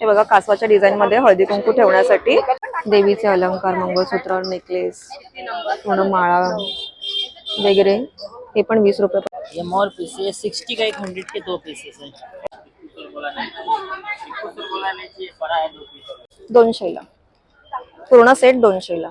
हे बघा कासवाच्या डिझाईन मध्ये हळदी कुंकू ठेवण्यासाठी देवीचे अलंकार मंगळसूत्र नेकलेस पूर्ण माळा वगैरे हे पण वीस रुपये मोर पीस ये सिक्सटी का एक हंड्रेड के दो पीसेस दोनशेला. पूर्ण सेट दोनशेला.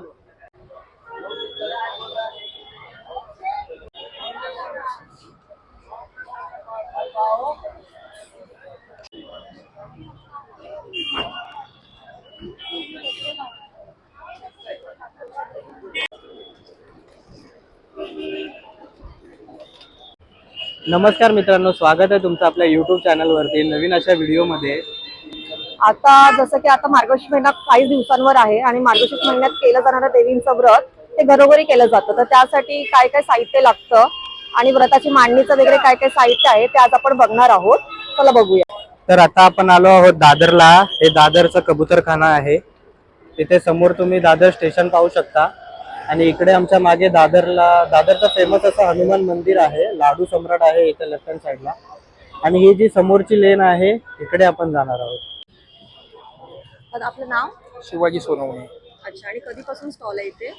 नमस्कार मित्रांनो स्वागत आहे तुमचं आपल्या युट्यूब चॅनलवरती नवीन अशा व्हिडिओमध्ये आता जसं की आता मार्गशीर्ष महिना काही दिवसांवर आहे आणि मार्गशीर्ष महिन्यात केलं जाणारं देवींचं व्रत ते घरोघरी केलं जातं. तर त्यासाठी काय काय साहित्य लागतं आणि व्रताची मांडणीचं वगैरे काय काय साहित्य आहे ते आज आपण बघणार आहोत. चला बघूया. तर आता आपण आलो आहोत दादरला. हे दादरचं कबूतरखाना आहे. तिथे समोर तुम्ही दादर स्टेशन पाहू शकता. आणि इकडे आमच्या मागे दादरला दादरचं फेमस असं हनुमान मंदिर आहे. लाडू सम्राट आहे इथे लेफ्ट हँड साईडला आणि ही जी समोरची लेन आहे इकडे आपण जाणार आहोत. आपलं नाव? शिवाजी सोनवणे. अच्छा आणि कधीपासून स्टॉल आहे इथे?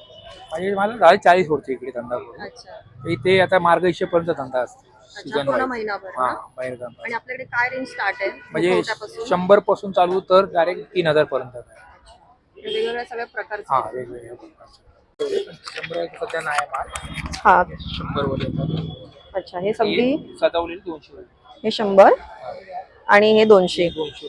म्हणजे मला झाले चाळीस वर्ष इकडे धंदा करून इथे आता मार्गशीर्षपर्यंत धंदा असतो. हा? बाहेर आणि आपल्याकडे काय रेंज स्टार्ट आहे? म्हणजे? शंभरपासून चालू तर डायरेक्ट तीन हजार पर्यंत. वेगवेगळ्या सगळ्या प्रकारचे. हा वेगवेगळ्या प्रकारचे. सध्या नाही माल. हा. शंभर वर येतात. अच्छा हे सगळी हे दोनशे रुपये. हे शंभर आणि हे दोनशे. दोनशे.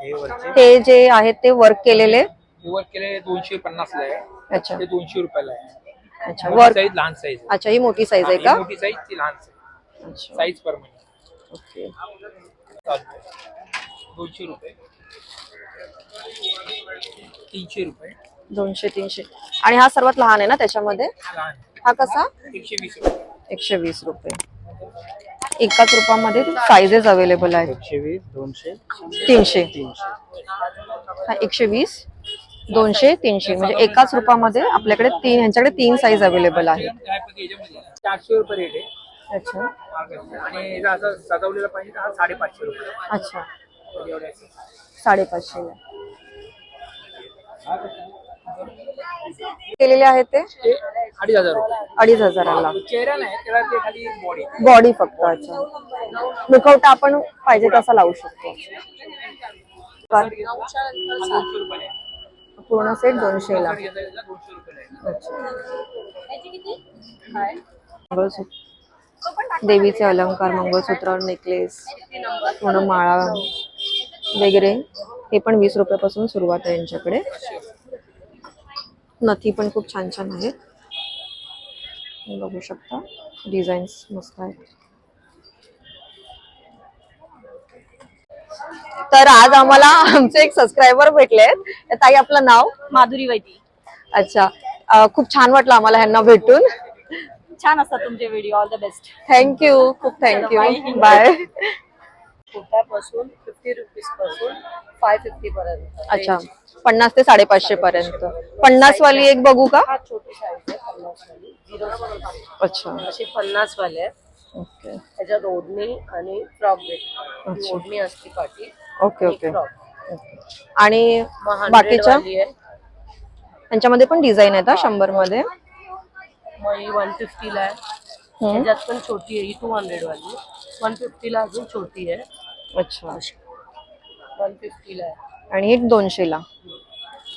हे वरचे जे आहेत ते वर्क केलेले? हे वर केले दोनशे पन्नास ला आहे. अच्छा. ते दोनशे रुपयाला आहे. अच्छा मोठी वर्क साईज लहान साईज अच्छा ही मोठी साईज आहे का? मोठी साईज ती लहान साईज अच्छा. साईज प्रमाणे. ओके. दोनशे रुपये. तीनशे रुपये. दोनशे तीनशे. आणि हा सर्वात लहान आहे ना त्याच्यामध्ये? हा हा कसा? एकशे वीस रुपये. एकशे वीस रुपये. एकाच रुपयामध्ये साईजेस अवेलेबल आहेत. एकशे वीस दोनशे. तीनशे. तीनशे. हा एकशे वीस दोनशे तीनशे. म्हणजे एकाच रुपयामध्ये आपल्याकडे तीन ह्यांच्याकडे तीन साईज अवेलेबल याच्यामध्ये चारशे रुपये रेट आहे. अच्छा. आणि याचा असं सजवलेला पाहिजे तर हा साडेपाचशे रुपये. अच्छा. केलेले आहेत ते? अडीच हजार अडीच हजाराला. चेहरा नाही त्याला ते खाली बॉडी बॉडी फक्त अच्छा. मुखवटा आपण पाहिजे तसा लावू शकतो. पूर्ण सेट दोनशे ला. देवीचे अलंकार मंगळसूत्र नेकलेस पूर्ण माळा. वगैरे हे पण वीस रुपयापासून सुरुवात आहे यांच्याकडे. नथी पण खूप छान छान आहेत. बघू शकता डिझाईन्स मस्त आहेत. तर आज आम्हाला आमचे एक सबस्क्रायबर भेटले ताई आपलं नाव? माधुरी वैदी अच्छा. खूप छान वाटलं आम्हाला ह्यांना भेटून. छान असतात तुमचे video all the best thank you खूप थँक्यू बाय कुर्त्यापासून फिफ्टी रुपीजपासून फाय फिफ्टी पर्यंत. अच्छा. पन्नास ते साडेपाचशे पर्यंत. पन्नास वाली एक बघू का? हा छोटी साईज आहे पन्नास वाली झिरो अच्छा. अशी पन्नास वाले आहेत ओके. त्याच्यात ओढणी आणि फ्रॉक अच्छा. ओढणी असते पाठी. Okay okay. फ्रॉक. आणि बाकीच्या? त्यांच्यामध्ये पण डिझाईन आहेत शंभरमध्ये मग ही वन फिफ्टीला आहे. हम्म. त्याच्यात पण छोटी आहे ही टू हंड्रेड वाली. वन फिफ्टीला अजून छोटी आहे. अच्छा. वन फिफ्टीला आहे. आणि ही दोनशेला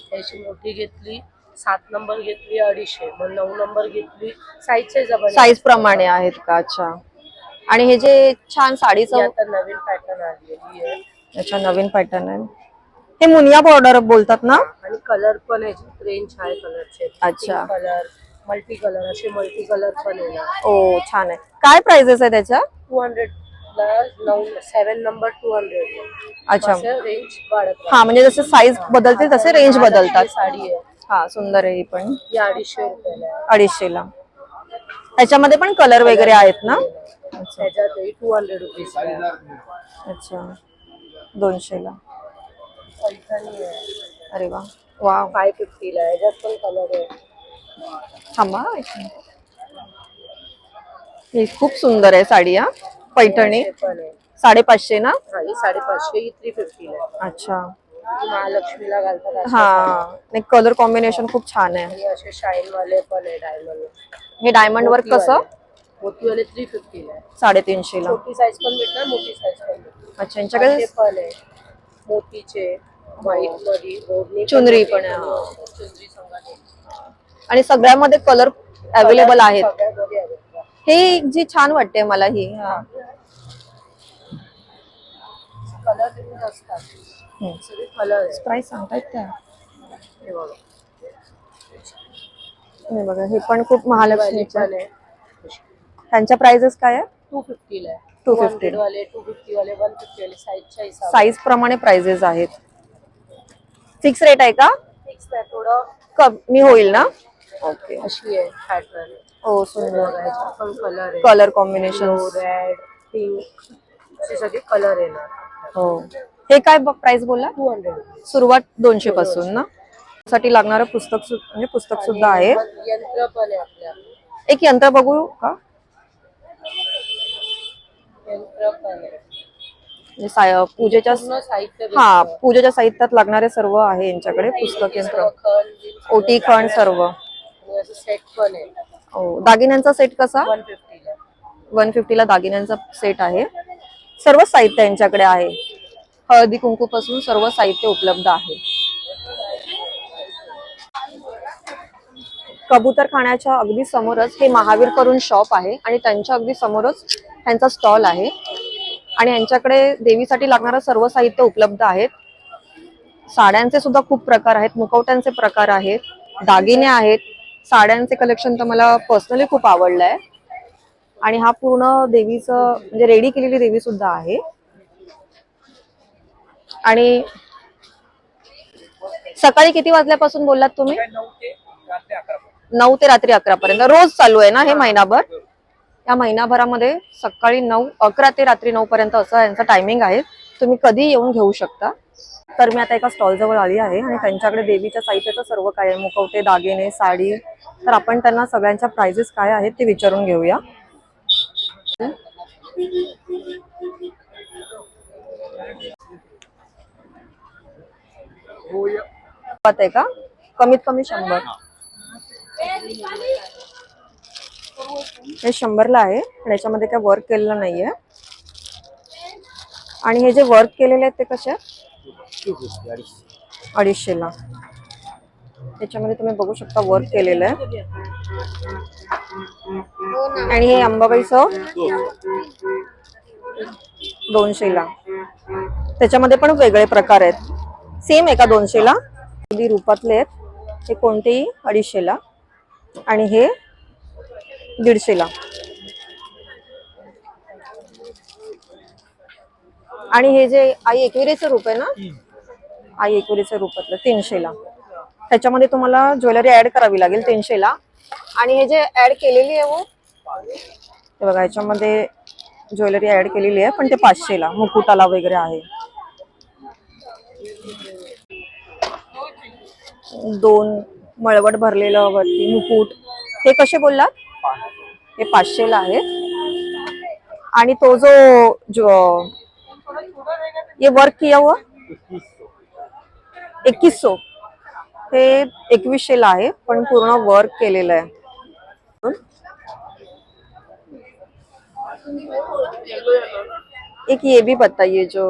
त्याची मोठी घेतली सात नंबर घेतली अडीचशे. मग नऊ नंबर घेतली साईजचे जबर साईज प्रमाणे आहेत का? अच्छा. आणि हे जे छान साडीचं आता नवीन पॅटर्न आलेली आहे. अच्छा नवीन पॅटर्न आहे. हे मुनिया बॉर्डर बोलतात ना? आणि कलर पण आहे. रेंज आहे कलरचे अच्छा. कलर मल्टी कलर असे मल्टी कलर पण येणार ओ छान आहे. काय प्राइजेस आहे त्याच्या टू हंड्रेड ला नऊ सेवन नंबर टू हंड्रेड अच्छा. रेंज वाढत हा म्हणजे जसे साईज बदलतील तसे रेंज. बदलतात. साडी आहे. हा सुंदर आहे ही पण. ही अडीचशे रुपयाला आहे. अडीचशेला त्याच्यामध्ये पण कलर वगैरे आहेत ना? त्याच्यात टू हंड्रेड रुपीज अच्छा. पैठणी आहे. अरे वा. वा फाय फिफ्टीला याच्यात पण कलर आहे. थांबा. ही खूप सुंदर आहे साडी हा. पैठणी. साडेपाचशे ना? साडेपाचशे ही थ्री फिफ्टीला आहे. अच्छा. महालक्ष्मीला घालतात हा. नाही कलर कॉम्बिनेशन खूप छान आहे. असे शाईन वाले पण आहे डायमंड हे डायमंड वर्क कसं? मोतीवाले थ्री फिफ्टीला आहे. साडेतीनशे ला. छोटी साईज पण भेटणार मोठी साईज पण अच्छा यांच्याकडे पण आहे. मोतीचे व्हाईटमध्ये चुनरी मोठी पण आहे. चुनरी संघाने. आणि सगळ्यामध्ये कलर अवेलेबल आहेत. हे जी छान वाटते मला ही हा. प्राइस सांगतायत त्या. हे बघा. हे हे पण खूप महालक्ष्मीचे. त्यांच्या प्राइजेस काय आहे टू फिफ्टीला आहे. 250 200 वाले टू फिफ्टी वाले वन फिफ्टी वाले साईजच्या हिसाब साईज प्रमाणे प्राइजेस आहेत. फिक्स रेट आहे का? फिक्स थोडं कमी होईल ना? ओके अशी आहे पॅटर्न हो सुंदर पण कलर आहे. कलर कॉम्बिनेशन रेड पिंक असे सगळे कलर येणार. हो. हे काय प्राइस बोलला? टू हंड्रेड सुरुवात दोनशे पासून ना? साठी लागणारं पुस्तक सु- म्हणजे पुस्तक सुद्धा आहे. यंत्र पण आहे आपल्या एक यंत्र बघू का? यंत्र पण आहे. म्हणजे साय- पूजेच्या पूर्ण साहित्य हा. पूजेच्या साहित्यात लागणारे सर्व आहे यांच्याकडे पुस्तक यंत्र. खण, ओटी खण सर्व. आणि असं सेट पण आहे. हो. दागिन्यांचा सेट कसा? वन फिफ्टीला वन फिफ्टीला दागिन्यांचा सेट आहे. सर्व साहित्य यांच्याकडे आहे. हळदी कुंकू पासून सर्व साहित्य उपलब्ध आहे. कबूतर खाण्याच्या अगदी समोरच हे महावीर करून शॉप आहे आणि त्यांच्या अगदी समोरच त्यांचा स्टॉल आहे. आणि यांच्याकडे देवीसाठी लागणारं सर्व साहित्य उपलब्ध आहेत. साड्यांचे सुद्धा खूप प्रकार आहेत मुखवट्यांचे प्रकार आहेत दागिने आहेत. साड्यांचे कलेक्शन तर मला पर्सनली खूप आवडलं आहे आणि हा पूर्ण देवीचं म्हणजे रेडी केलेली देवी सुद्धा आहे. आणि सकाळी किती वाजल्यापासून बोललात तुम्ही? नऊ ते रात्री अकरा पर्यंत. रोज चालू आहे ना हे महिनाभर? या महिनाभरामध्ये सकाळी नऊ अकरा ते रात्री नऊ पर्यंत असं यांचं टायमिंग आहे. तुम्ही कधी येऊन घेऊ शकता. तर मी आता एका स्टॉल जवळ आली आहे आणि त्यांच्याकडे देवीच्या साहित्याचं सर्व काय मुखवटे दागिने साडी तर आपण त्यांना सगळ्यांच्या प्राइजेस काय आहेत ते विचारून घेऊया. आहे का? कमीत कमी शंभर. हे शंभरला आहे आणि याच्यामध्ये काय वर्क केलेलं नाहीये. आणि हे जे वर्क केलेले आहेत ते कसे अडीचशेला. त्याच्यामध्ये तुम्ही बघू शकता वर्क केलेलं आहे. आणि हे अंबाबाईचं दोनशेला. त्याच्यामध्ये पण वेगळे प्रकार आहेत. सेम आहे का दोनशेला. अगदी रूपातले आहेत. हे कोणतेही? अडीचशेला. आणि हे दीडशेला. आणि हे जे आई एकविरेचं रूप आहे ना? आई एकविरेचं रूपातलं तीनशेला. त्याच्यामध्ये तुम्हाला ज्वेलरी ऍड करावी लागेल तीनशेला. आणि हे जे ऍड केलेली आहे वो हे बघा याच्यामध्ये ज्वेलरी ऍड केलेली आहे पण ते पाचशेला मुकुटाला वगैरे आहे. दोन मळवट भरलेलं वरती मुकुट. हे कसे बोललात? हे पाचशेला आहे. आणि तो जो जो ये वर्क किया हुआ? एकवीस सौ हे एकवीसशेला आहे पण पूर्ण वर्क केलेलं आहे. एक ये भी बताइए जो.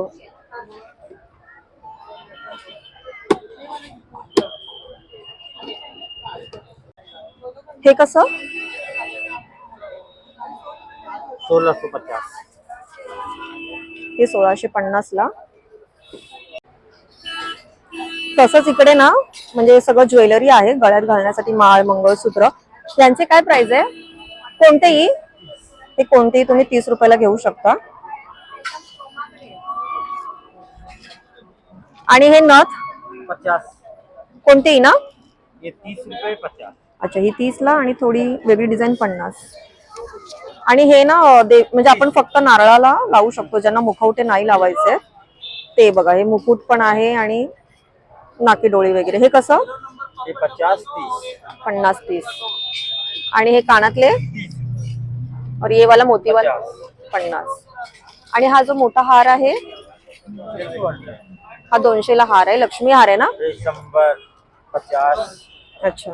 हे कसं? सोळाशे पचास. हे सोळाशे पन्नास ला तसंच इकडे ना म्हणजे सगळं ज्वेलरी आहे गळ्यात घालण्यासाठी माळ मंगळसूत्र. यांचे काय प्राइस आहे? कोणतेही? हे कोणतेही तुम्ही तीस रुपयाला घेऊ शकता. आणि हे नथ? पचास. कोणतेही ना? ये तीस रुपये पचास. अच्छा ही तीस ला आणि थोडी वेगळी डिझाईन पन्नास. आणि हे ना म्हणजे आपण फक्त नारळाला लावू शकतो ज्यांना मुखवटे नाही लावायचे. ते बघा हे मुकुट पण आहे आणि नाकी डोळी वगैरे. हे कसं? पचास तीस. पन्नास तीस. आणि हे कानातले? और ये वाला मोतीवाला? पन्नास. आणि हा जो मोठा हार आहे हा दोनशेला हार आहे. लक्ष्मी हार आहे ना? शंभर पचास. अच्छा.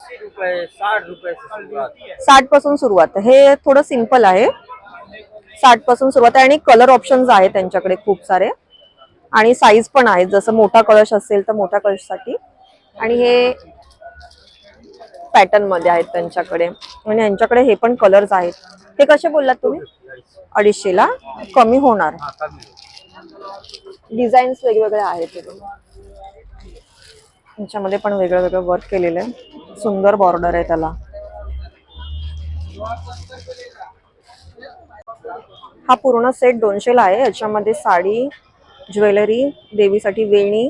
अस्सी रुपये साठ रुपये से शुरुआत साठपासून सुरुवात. हे थोडं सिंपल आहे. साठपासून सुरुवात आहे आणि कलर ऑप्शन्स आहेत त्यांच्याकडे खूप सारे. आणि साईज पण आहेत. जसं मोठा कळश असेल तर मोठ्या कळशसाठी आणि हे पॅटर्नमध्ये आहेत त्यांच्याकडे. आणि यांच्याकडे हे पण कलर्स आहेत. हे कसे बोललात तुम्ही? अडीचशेला कमी होणार. डिझाईन्स वेगवेगळे आहेत हे पण वेगळं वेगळं वर्क केलेलं आहे. सुंदर बॉर्डर आहे त्याला. हा पूर्ण सेट दोनशेला आहे. याच्यामध्ये साडी ज्वेलरी देवीसाठी वेणी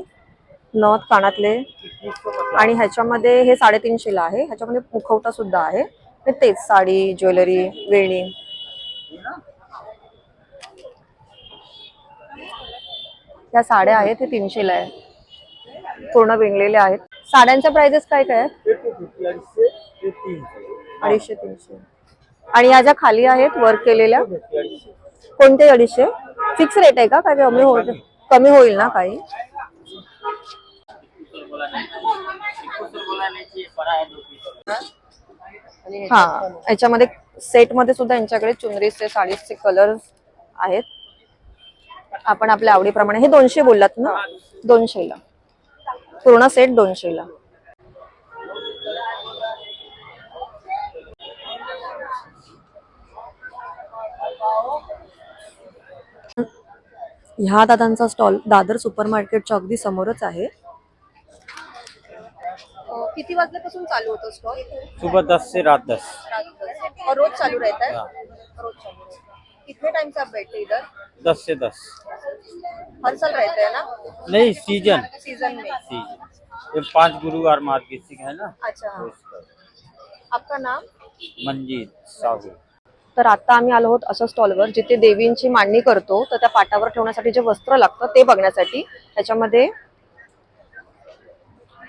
नथ कानातले. आणि ह्याच्यामध्ये हे साडेतीनशेला आहे. ह्याच्यामध्ये मुखवटा सुद्धा आहे. आणि तेच साडी ज्वेलरी वेणी. या साड्या आहेत हे तीनशेला आहे. पूर्ण विणलेल्या आहेत. साड्यांच्या प्राइजेस काय काय अडीचशे तीनशे. आणि या ज्या खाली आहेत वर्क केलेल्या? कोणते अडीचशे? फिक्स रेट आहे का? काय कमी होईल कमी होईल ना काही? हा याच्यामध्ये सेटमध्ये सुद्धा यांच्याकडे चुनरीचे साडीचे कलर आहेत. आपण आपल्या आवडीप्रमाणे हे दोनशे बोललात ना? दोनशेला. पूर्ण सेट दोनशेला. ह्या दादांचा स्टॉल दादर सुपर मार्केटच्या अगदी समोरच आहे. किती वाजल्यापासून चालू होतो स्टॉल? सुबह दस से रात दस. और रोज चालू रहता है? रोज चालू रहता है. कितने टाइम से आप बैठे हैं इधर? दस से दस. हर साल रहते हैं ना? नहीं सीजन सीजन में. सीजन ये पांच गुरुवार मार्केट है ना? अच्छा हाँ. आपका नाम? मंजीत साहू. तर आता आम्ही आलो आहोत अशा स्टॉलवर जिथे देवींची मांडणी करतो तर त्या पाटावर ठेवण्यासाठी जे वस्त्र लागतं ते बघण्यासाठी. त्याच्यामध्ये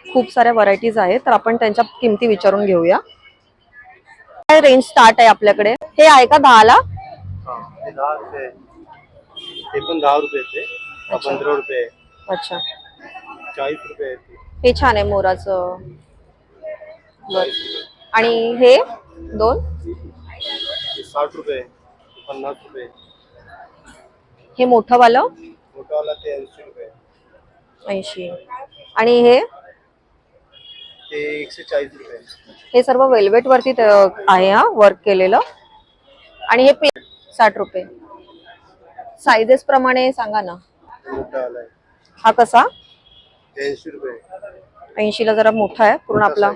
खूप साऱ्या व्हरायटीज आहेत तर आपण त्यांच्या किमती विचारून घेऊया. काय रेंज स्टार्ट आहे आपल्याकडे? हे आहे का दहाला? दहा रुपये. ते पण दहा रुपयाचे हा पंधरा रुपये. अच्छा. चाळीस रुपये हे छान आहे मोराचं. आणि हे दोन? साठ रुपये पन्नास रुपये. हे मोठं वालं मोठावाला ते ऐंशी रुपये. ऐंशी. आणि हे? ते एकशे चाळीस रुपये. हे सर्व वेल्वेट वरती त- आहे हा वर्क केलेलं. आणि हे साठ रुपये. साईजेस प्रमाणे सांगा ना. मोठावाला आहे. हा कसा? ऐंशी रुपये. ऐंशीला जरा मोठा आहे पूर्ण आपला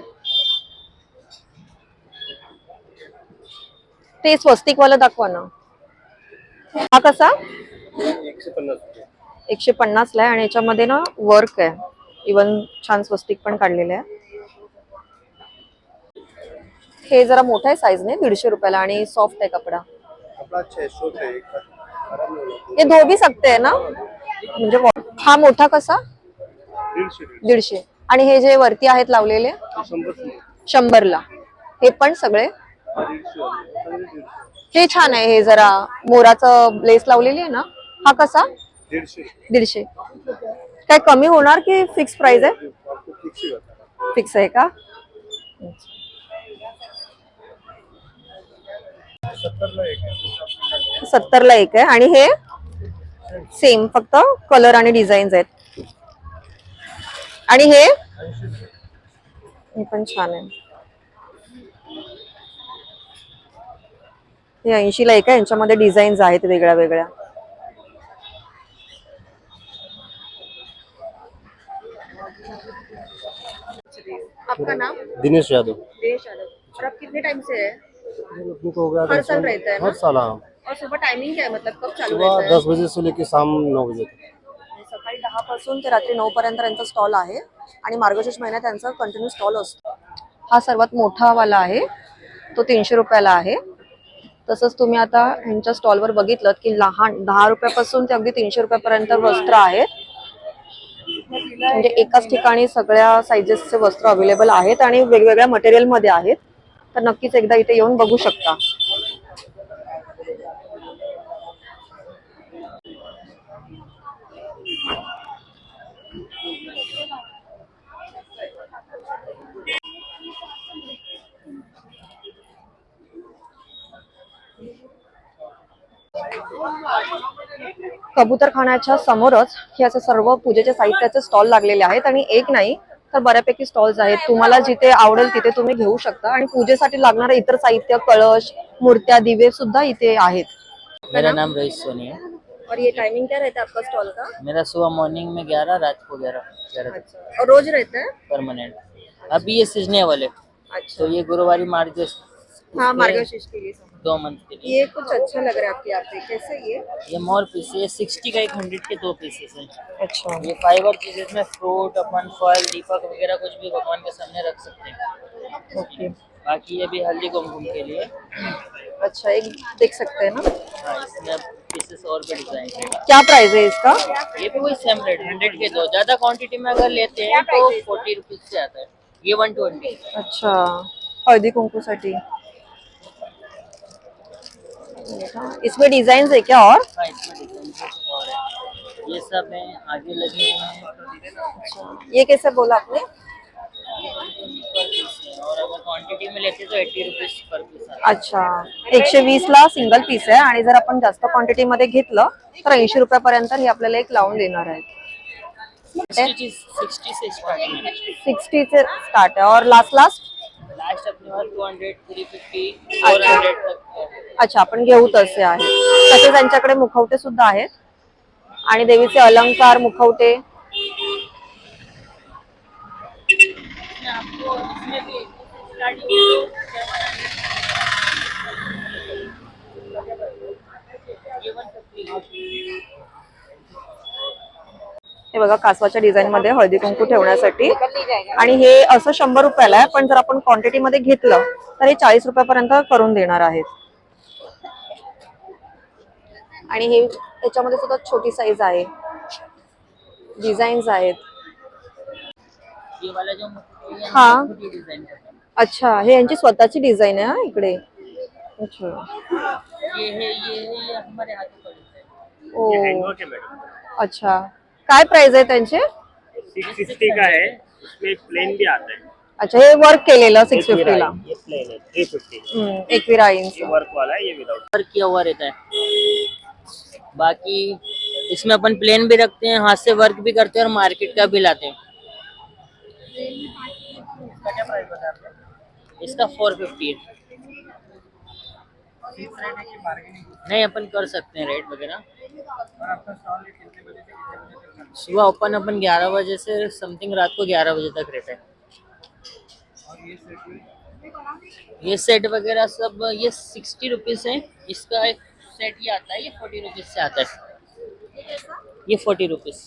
ते स्वस्तिक वाला दाखवा ना. हा कसा? एकशे पन्नास पन्नासला आहे आणि याच्यामध्ये ना वर्क आहे. इवन छान स्वस्तिक पण काढलेले आहे. हे जरा मोठा आहे साईजने दीडशे रुपयाला आणि सॉफ्ट आहे कपडा. हे धोबी सकते आहे ना? म्हणजे हा मोठा कसा? दीडशे. आणि हे जे वरती आहेत लावलेले? शंभरला. हे पण सगळे? हे छान आहे हे जरा मोराचं लेस लावलेली आहे ना? हा कसा? दीडशे. काय कमी होणार की फिक्स प्राइस आहे? फिक्स आहे का? सत्तरला एक आहे. आणि हे? सेम फक्त कलर आणि डिझाईन्स आहेत. आणि हे? हे पण छान आहे. हे ऐंशीला एक आहे यांच्यामध्ये डिझाईन्स आहेत वेगळ्या वेगळ्या. आपका नाम? दिनेश यादव. देश यादव. और आप कितने टाइम से है? हो गया हर साल रहता है ना? हर साल हाँ। और सुबह टाइमिंग क्या है? मतलब कब चालू रहता है? दस बजे से लेकर शाम नौ बजे तक। सकाळी दहा पासून ते रात्री नऊ पर्यंत त्यांचा स्टॉल आहे. आणि मार्गशीर्ष महिन्यात त्यांचा कंटिन्यू स्टॉल असतो. हा सर्वात मोठा वाला आहे. तो तीनशे रुपयाला आहे. तसंच तुम्ही आता ह्यांच्या स्टॉलवर बघितलं की लहान दहा रुपयापासून ते अगदी तीनशे रुपयापर्यंत वस्त्र आहेत म्हणजे एकाच ठिकाणी सगळ्या साईजेसचे वस्त्र अवेलेबल आहेत आणि वेगवेगळ्या मटेरियलमध्ये आहेत. तर नक्कीच एकदा इथे येऊन बघू शकता कबूतरखान्याच्या समोरच हे असे सर्व पूजेचे साहित्याचे स्टॉल लागलेले आहेत आणि एक नाही तर बऱ्यापैकी स्टॉल्स आहेत. तुम्हाला जिथे आवडेल तिथे तुम्ही घेऊ शकता. आणि पूजेसाठी लागणारं इतर साहित्य कळश मूर्त्या दिवे सुद्धा इथे आहेत. मेरा नाम रईस सोनी है। और ये टाइमिंग क्या रहता है आपका स्टॉल का? मेरा सुबह मॉर्निंग में ग्यारह रात को ग्यारह अच्छा। और रोज रहता है? परमानेंट अभी ये सीजने वाले अच्छा। तो ये गुरुवारी मार्च हाँ मार्गशीर्ष के लिए। दो मंथ के लिए। ये कुछ अच्छा लग रहा है आपके यहाँ पे कैसे ये ये मोर पीस है सिक्सटी का एक हंड्रेड के दो पीसेस हैं। अच्छा। ये फाइबर चीजेस में फ्रूट अपन फल दीपक वगैरह कुछ भी भगवान के सामने रख सकते हैं। ओके। बाकी ये भी हल्दी कुमकुम के लिए। अच्छा एक देख सकते हैं ना। हाँ इसमें पीसेस और भी डिज़ाइन क्या प्राइस है इसका? ये भी वही सेम रेट हंड्रेड के दो। ज़्यादा क्वांटिटी में अगर लेते हैं तो फोर्टी रुपीज़ से आता है। ये वन ट्वेंटी अच्छा। हळदी कुंकूसाठी इसमें डिजाइन है क्या और? हाँ है ये सब है आगे लगे हुए हैं ये कैसे बोला आपने? है और अगर क्वांटिटी में लेते तो एट्टी रुपीज पर पीस अच्छा एकशे वीस ला सिंगल पीस आहे आणि जर आपण जास्त क्वांटिटी मध्ये घेतलं तर ऐंशी रुपयापर्यंत हे आपल्याला एक लावून देणार आहेत. है सिक्सटी से है स्टार्ट आहे. और last last two hundred three fifty four hundred तक है अच्छा आपण घेऊ तसे आहेत तसेच त्यांच्याकडे मुखवटे सुद्धा आहेत. आणि देवीचे अलंकार मुखवटे. आपको इसमें भी स्टार्टिंग ये वन फिफ्टी हे बघा कासवाच्या डिझाईन मध्ये हळदी कुंकू ठेवण्यासाठी आणि हे असं शंभर रुपयाला आहे पण जर आपण क्वांटिटी मध्ये घेतलं तर हे चाळीस रुपयापर्यंत करून देणार आहेत आणि हे त्याच्यामध्ये सुद्धा छोटी साईज आहे डिझाईन्स आहेत हा अच्छा हे यांची स्वतःची डिझाईन आहे हा इकडे अच्छा ओ अच्छा काय प्राइस आहे त्यांचे? सिक्स सिक्सटी का है इसमें प्लेन भी आता है. अच्छा हे वर्क केलेलं सिक्स एकविरा फिफ्टीला ये प्लेन है थ्री फिफ्टी एकविरा इंच ये वर्क वाला है ये विदाउट वर्क किया हुआ रहता है। बाकी इसमें अपन प्लेन भी रखते हैं हाथ से वर्क भी करते हैं और मार्केट का भी लाते हैं। इसका क्या प्राइस बता रहे हैं? इसका फोर फिफ्टी है। नहीं अपन कर सकते हैं रेट वगैरह। सुबह ओपन अपन 11 बजे से समथिंग रात को 11 बजे तक रहता है। ये सेट वगैरह सब ये सिक्सटी रुपीज़ है। इसका एक सेट ये आता है ये फोर्टी रुपीज़ से आता है। ये फोर्टी रुपीज़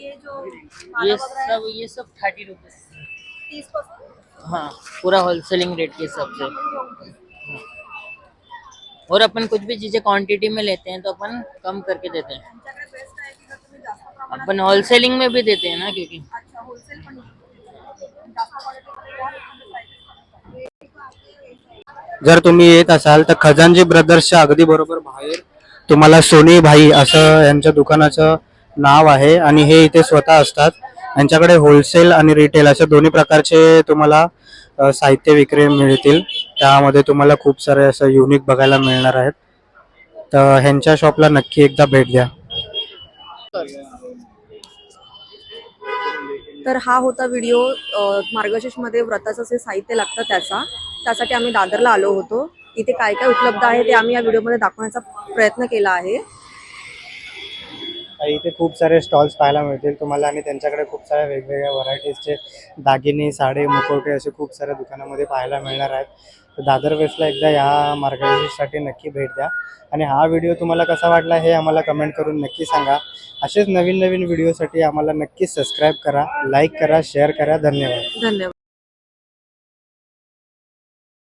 ये सब ये सब थर्टी रुपीज़ हाँ पूरा होलसेलिंग रेट के हिसाब से। और अपन कुछ भी चीजें क्वांटिटी में लेते हैं तो अपन कम करके देते हैं। अपन होलसेलिंग में भी देते हैं ना क्योंकि। जर तुम्ही येत असाल तर खजानजी ब्रदर्सच्या अगदी बरोबर बाहेर तुम्हाला सोनी भाई असं यांच्या दुकानाचं नाव आहे आणि हे इथे स्वतः असतात. यांच्याकडे होलसेल आणि रिटेल अशा दोन्ही प्रकारचे तुम्हाला साहित्य विक्री मिळतील. त्यामध्ये तुम्हाला खूप सारे असं युनिक बघायला मिळणार आहेत. तर ह्यांच्या शॉपला नक्की एकदा भेट द्या. तर हा होता व्हिडिओ मार्गशीर्षमध्ये व्रताचं जे साहित्य लागतं त्याचा. त्यासाठी आम्ही दादरला आलो होतो. इथे काय काय उपलब्ध आहे ते आम्ही या व्हिडिओमध्ये दाखवण्याचा प्रयत्न केला आहे. इथे खूप सारे स्टॉल्स पाहायला मिळतील तुम्हाला आणि त्यांच्याकडे खूप साऱ्या वेगवेगळ्या व्हरायटीजचे दागिने साडे मुखवटे असे खूप साऱ्या दुकानामध्ये पाहायला मिळणार आहेत. तर दादर वेस्टला एकदा या मार्गदर्शनसाठी नक्की भेट द्या. आणि हा व्हिडिओ तुम्हाला कसा वाटला हे आम्हाला कमेंट करून नक्की सांगा. असेच नवीन नवीन व्हिडिओसाठी आम्हाला नक्की सबस्क्राईब करा लाईक करा शेअर करा. धन्यवाद. धन्यवाद.